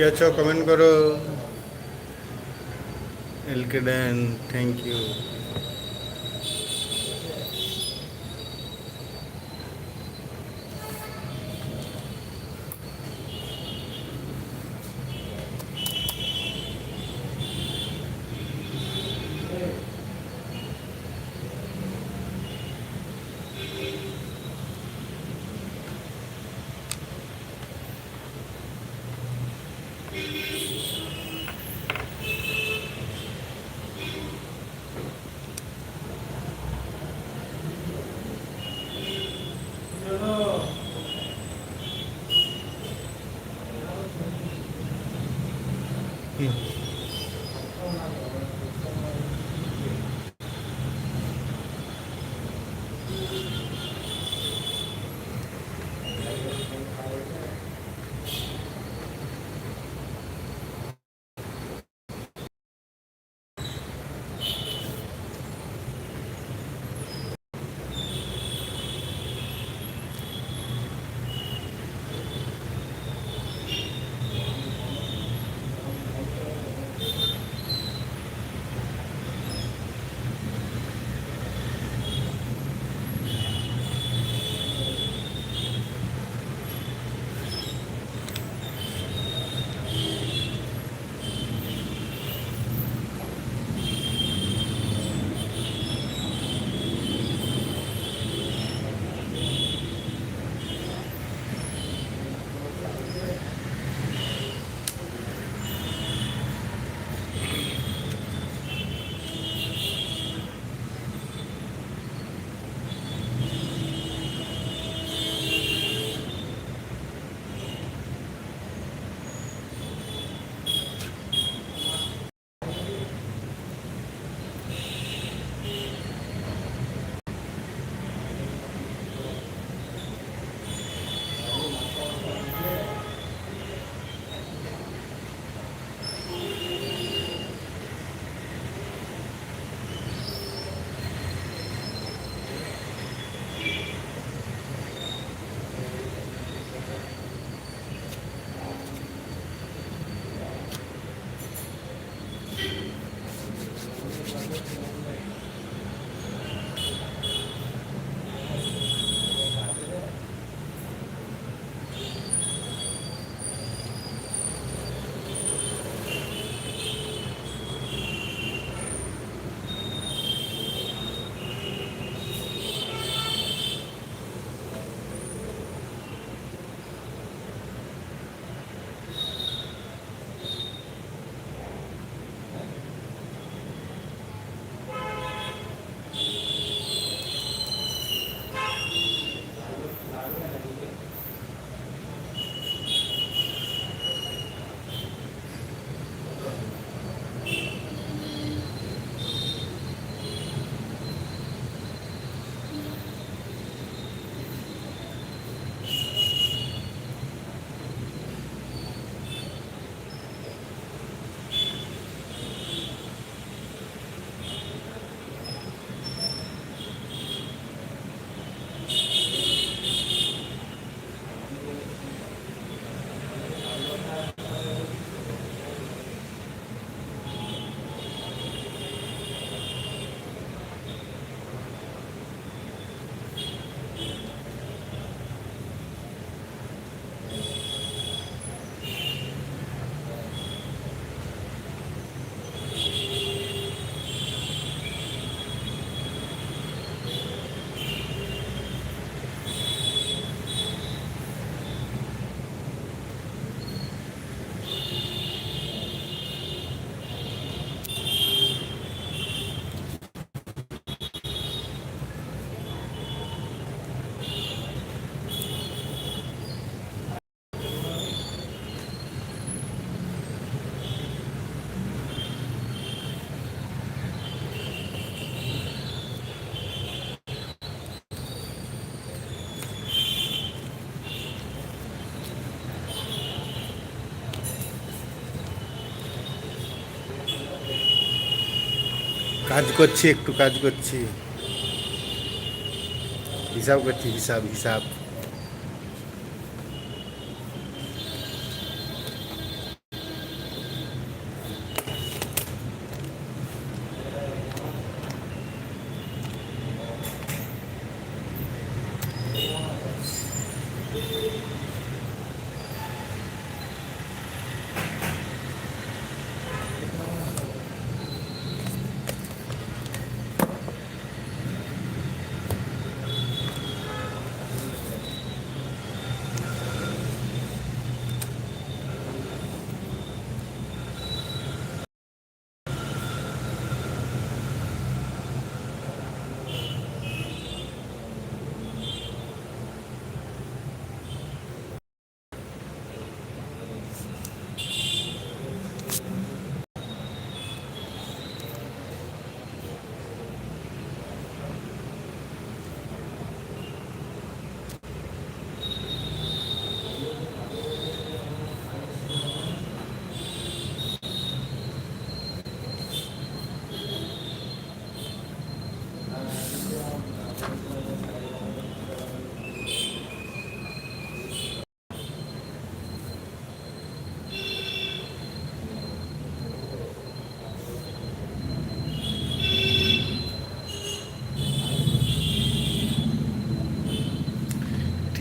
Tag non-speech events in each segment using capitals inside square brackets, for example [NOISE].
কে আছো কমেন্ট করো এলকে Dan thank কাজ করছি একটু কাজ করছি। হিসাব করছি হিসাব হিসাব।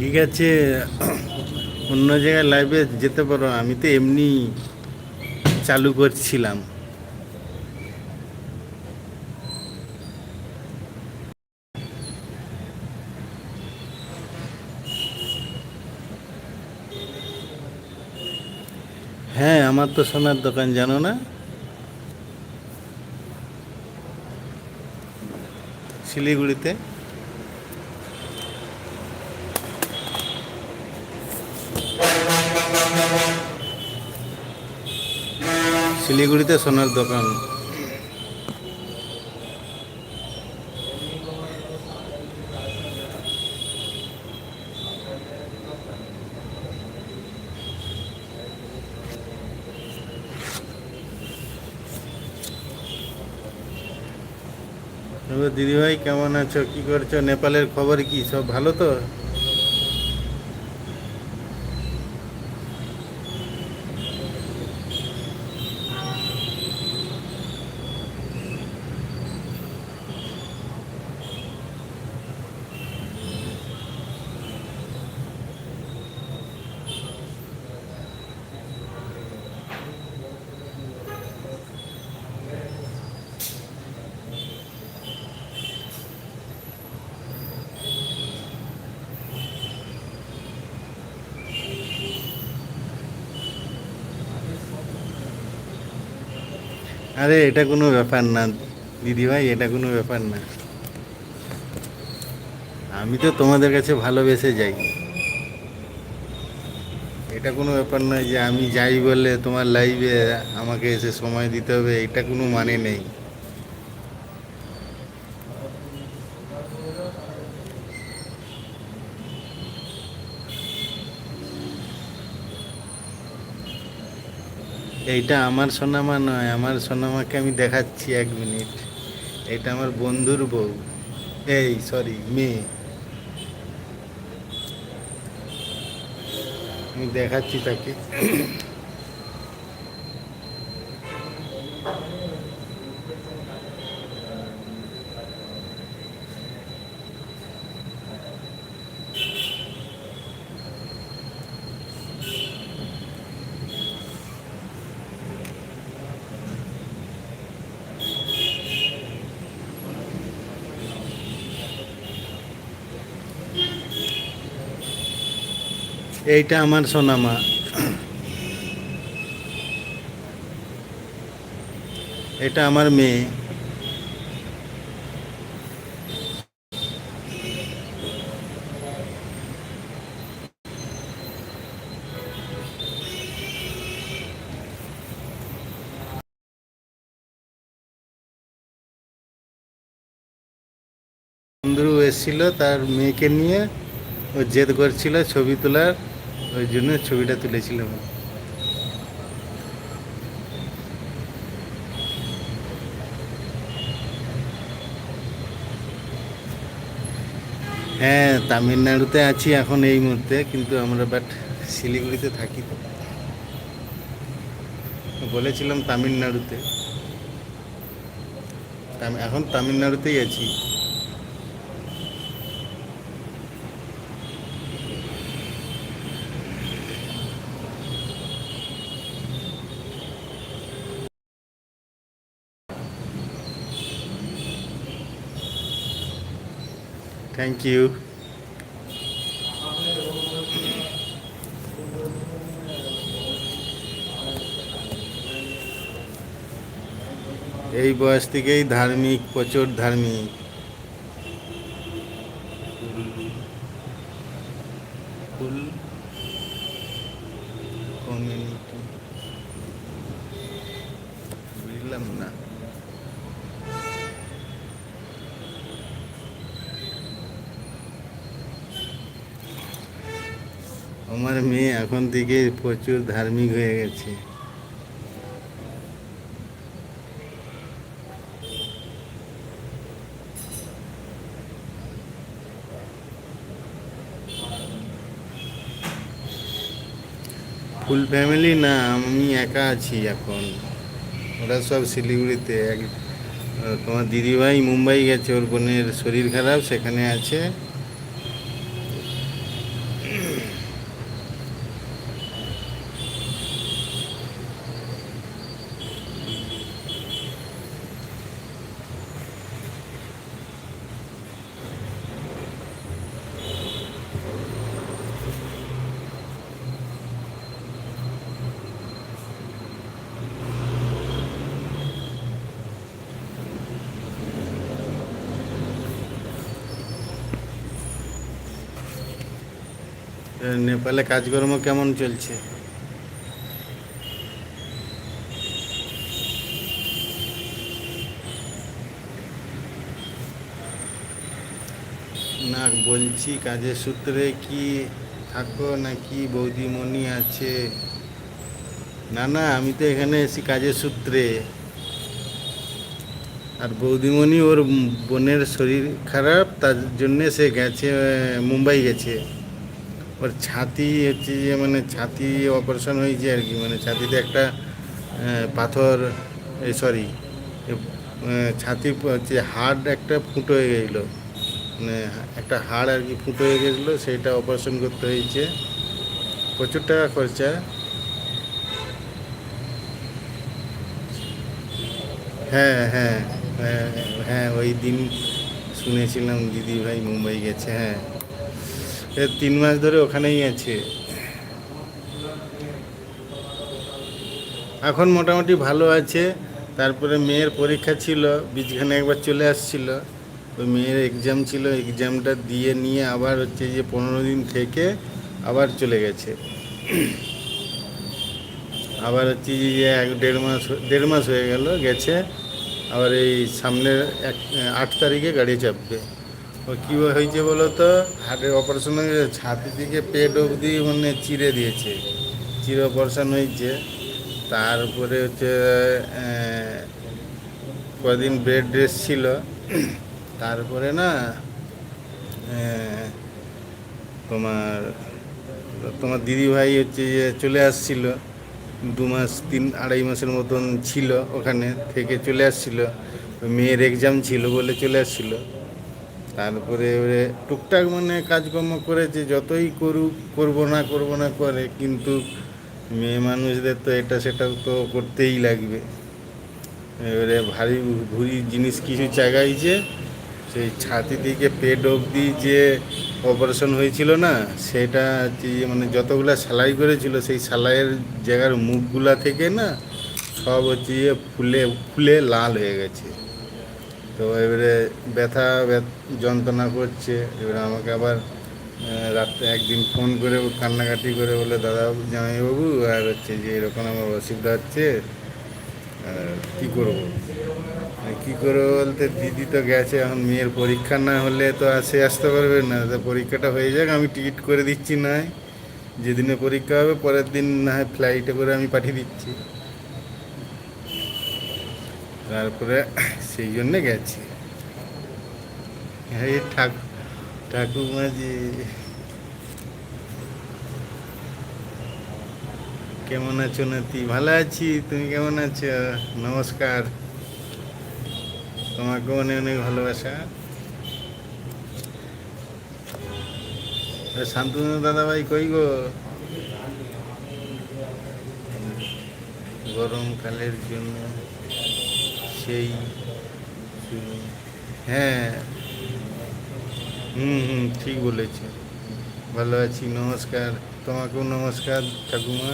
ঠিক আছে, অন্য জায়গায় লাইভে যেতে পারো। আমি তো এমনি চালু করছিলাম। হ্যাঁ আমার তো সোনার দোকান, জানো না? শিলিগুড়িতে। শিলিগুড়িতে সোনার দোকান। দিদিভাই কেমন আছো? কি করছ? নেপালের খবর কি? সব ভালো তো? আরে, এটা কোনো ব্যাপার না, দিদিভাই, এটা কোনো ব্যাপার না। আমি তো তোমাদের কাছে ভালোবেসে যাই। এটা কোনো ব্যাপার নয় যে আমি যাই বলে তোমার লাইভে আমাকে এসে সময় দিতে হবে, এটা কোনো মানে নেই। এইটা আমার সোনামা নয়, আমার সোনামাকে আমি দেখাচ্ছি এক মিনিট। এটা আমার বন্ধুর বউ। এই সরি মেয়ে। আমি দেখাচ্ছি তাকে। এইটা আমার সোনামা। এটা আমার মেয়ে। বন্ধু এসেছিল তার মেয়েকে নিয়ে, ও জেদ করছিল ছবি তোলার। ওই জন্য ছবিটা তুলেছিলাম। হ্যাঁ তামিলনাড়ুতে আছি এখন এই মুহূর্তে, কিন্তু আমরা বাট শিলিগুড়িতে থাকি। বলেছিলাম তামিলনাড়ুতে। এখন তামিলনাড়ুতেই আছি। থ্যাংক ইউ এই বয়স থেকেই ধার্মিক প্রচুর ধার্মিক ফুল কমিউনিটি বুঝলাম না আমার মেয়ে এখন থেকে প্রচুর ধার্মিক হয়ে গেছে। ফুল ফ্যামিলি না, আমি একা আছি এখন। ওরা সব শিলিগুড়িতে। এক তোমার দিদিভাই মুম্বাই গেছে, ওর বোনের শরীর খারাপ, সেখানে আছে। নেপালে কাজকর্ম কেমন চলছে? না, বলছি, কাজের সূত্রে কি থাকো নাকি বৌদিমণি আছে? না না, আমি তো এখানে এসেছি কাজের সূত্রে। আর বৌদিমণি ওর বোনের শরীর খারাপ, তার জন্যে সে গেছে মুম্বাই গেছে। ওর ছাতি হচ্ছে যে মানে ছাতি অপারেশন হয়েছে আর কি মানে ছাতিতে একটা পাথর সরি ছাতি হচ্ছে হাড় একটা ফুটো হয়ে গেছিল। মানে একটা হাড় আর কি ফুটো হয়ে গেছিল সেটা অপারেশন করতে হয়েছে। প্রচুর টাকা খরচা। হ্যাঁ হ্যাঁ হ্যাঁ হ্যাঁ ওই দিন শুনেছিলাম দিদি ভাই মুম্বাই গেছে হ্যাঁ। তিন মাস ধরে ওখানেই আছে। এখন মোটামুটি ভালো আছে। তারপরে মেয়ের পরীক্ষা ছিল, বীজখানে একবার চলে আসছিল। ওই মেয়ের এক্সাম ছিল এক্সামটা দিয়ে নিয়ে আবার হচ্ছে যে পনেরো দিন থেকে আবার চলে গেছে। আবার হচ্ছে যে এক দেড় মাস দেড় মাস হয়ে গেল, গেছে। আবার এই সামনের এক, আট তারিখে গাড়ি চাপবে। ও কী হয়েছে বলো তো? হার্টের অপারেশন হয়ে ছাতি দিকে পেট অবধি মানে চিরে দিয়েছে। চির অপারেশন হয়েছে। তারপরে হচ্ছে কদিন বেড রেস্ট ছিল। তারপরে না তোমার তোমার দিদি ভাই হচ্ছে যে চলে আসছিল। দু মাস, তিন, আড়াই মাসের মতন ছিল ওখানে থেকে চলে আসছিল। মেয়ের এক্সাম ছিল বলে চলে আসছিল। তারপরে টুকটাক মানে কাজকর্ম করেছে, যতই করুক, করব না করব না করে, কিন্তু মেয়ে মানুষদের তো এটা সেটা তো করতেই লাগবে। এবারে ভারী ভুরি জিনিস কিছু চাগাইছে, সেই ছাতি থেকে পেট অবধি যে অপারেশন হয়েছিল না, সেটা মানে যতগুলা সেলাই করেছিল, সেই সেলাইয়ের জায়গার মুখগুলা থেকে না সব হচ্ছে ফুলে ফুলে লাল হয়ে গেছে। তো এবারে ব্যথা যন্ত্রণা করছে। এবারে আমাকে আবার রাত্রে একদিন ফোন করে কান্নাকাটি করে বলে, দাদা জামাইবাবু, আর হচ্ছে যে এরকম আমার অসুবিধা হচ্ছে কী করব? কী করব বলতে, দিদি তো গেছে, এখন মেয়ের পরীক্ষা না হলে তো আর সে আসতে পারবে না। তো পরীক্ষাটা হয়ে যাক, আমি টিকিট করে দিচ্ছি না যেদিনে পরীক্ষা হবে, পরের দিন না হয় ফ্লাইটে করে আমি পাঠিয়ে দিচ্ছি। তারপরে সেই জন্যে গেছি। এই ঠাক ঠাকুমা যে কেমন আছো নাতি? ভালো আছি, তুমি কেমন আছো? নমস্কার। তোমাকে অনেক অনেক ভালোবাসা। শান্তনু দাদা ভাই কই গো? গরমকালের জন্য সেই হ্যাঁ। হুম হুম, ঠিক বলেছে। ভালো আছি, নমস্কার। তোমাকেও নমস্কার, ঠাকুমা।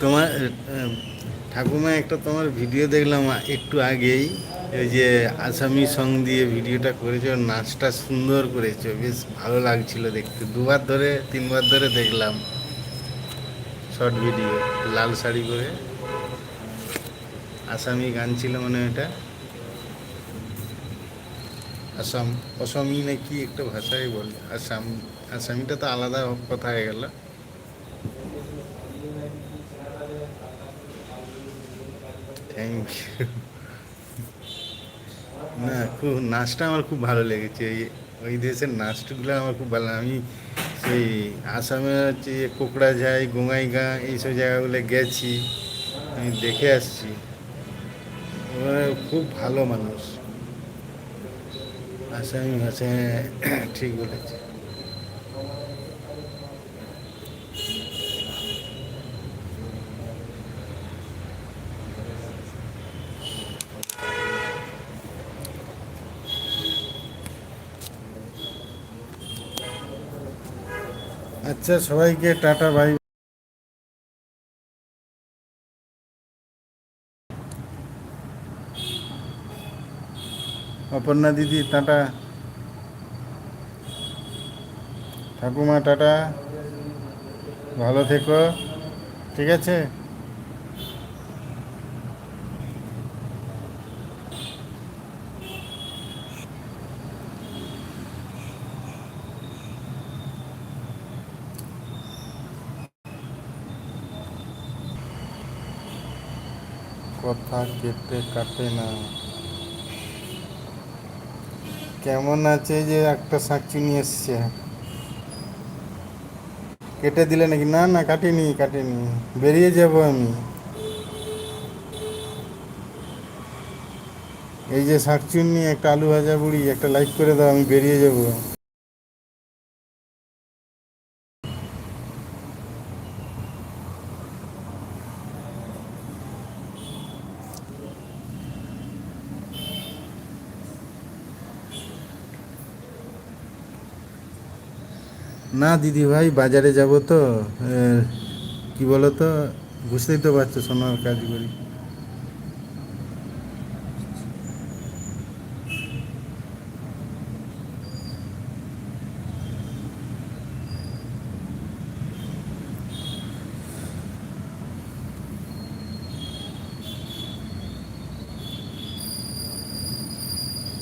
তোমার ঠাকুমা, একটা তোমার ভিডিও দেখলাম একটু আগেই। ওই যে আসামি সং দিয়ে ভিডিওটা করেছ, নাচটা সুন্দর করেছ, বেশ ভালো লাগছিল দেখতে। দুবার ধরে, তিনবার ধরে দেখলাম। শর্ট ভিডিও, লাল শাড়ি পরে। আসামি গান ছিল মানে এটা। আসাম, অসমী নাকি একটা ভাষায় বলে। আসাম, আসামিটা তো আলাদা কথা হয়ে গেল। থ্যাংক ইউ না, খুব, নাচটা আমার খুব ভালো লেগেছে। ওই দেশের নাচগুলো আমার খুব ভালো আমি সেই আসামে হচ্ছে কোকড়াঝাই, গোঙাইগাঁ, এইসব জায়গাগুলো গেছি। আমি দেখে আসছি। খুব ভালো মানুষ। আসামি ভাষা [CLEARS THROAT] ঠিক বলেছে। আচ্ছা সবাইকে টাটা বাই অপর্ণা দিদি টাটা। ঠাকুমা টাটা। ভালো থেকো ঠিক আছে? কথা কেটে কাটে না। কেমন আছে যে একটা শাকচুনি এসছে? কেটে দিলে নাকি? না না, কাটিনি কাটিনি। বেরিয়ে যাব আমি। এই যে শাকচুন্নি একটা আলু ভাজা বুড়ি, একটা লাইক করে দাও, আমি বেরিয়ে যাব। না, দিদি ভাই, বাজারে যাব তো। কি বলো তো বুঝতেই তো পারছ সোনার কাজ করি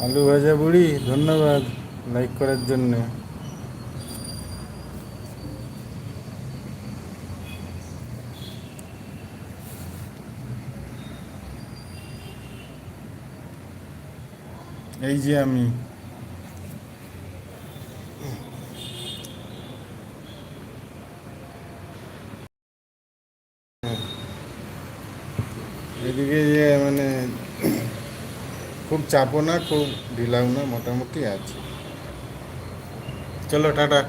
আলু ভাজা বুড়ি, ধন্যবাদ লাইক করার জন্য। এই যে আমি। এদিকে যে মানে খুব চাপও না, খুব ঢিলাও না, মোটামুটি আছে। চলো, টাটা।